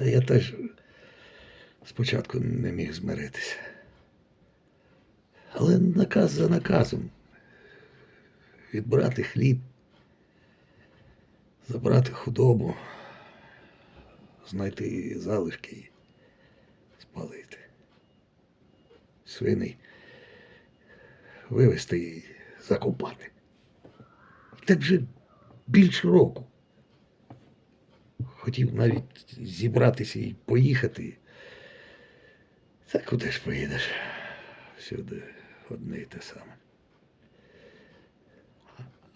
Я теж спочатку не міг змиритися. Але наказ за наказом. Відбрати хліб, забрати худобу, знайти залишки і спалити. Свиней вивезти і закопати. Так вже більше року. Хотів навіть зібратися і поїхати. Та куди ж поїдеш? Всюди одне і те саме.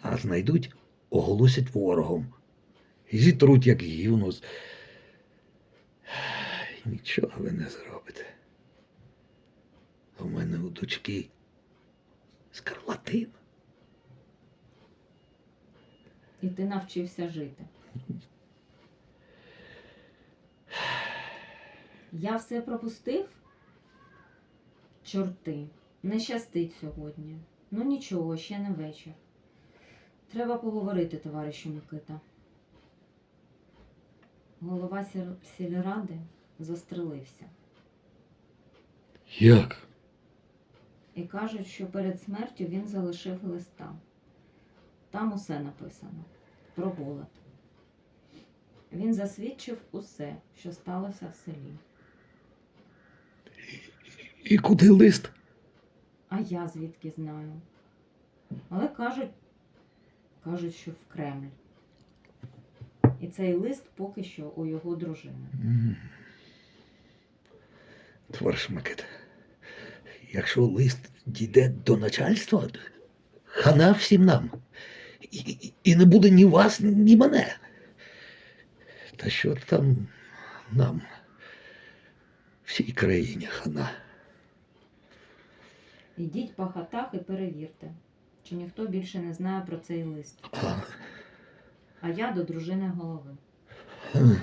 А знайдуть, оголосять ворогом. І зітруть, як гівно. Нічого ви не зробите. У мене у дочки скарлатина. І ти навчився жити. Я все пропустив? Чорти, не щастить сьогодні. Ну нічого, ще не вечір. Треба поговорити, товаришу Микита. Голова сільради застрелився. Як? І кажуть, що перед смертю він залишив листа. Там усе написано про голод. Він засвідчив усе, що сталося в селі. І куди лист? А я звідки знаю. Але кажуть, кажуть, що в Кремль. І цей лист поки що у його дружини. М. Товариш Микита, якщо лист дійде до начальства, хана всім нам. І- і не буде ні вас, ні мене. Та що там нам? Всій країні хана. Ідіть по хатах і перевірте, чи ніхто більше не знає про цей лист. А, я до дружини голови.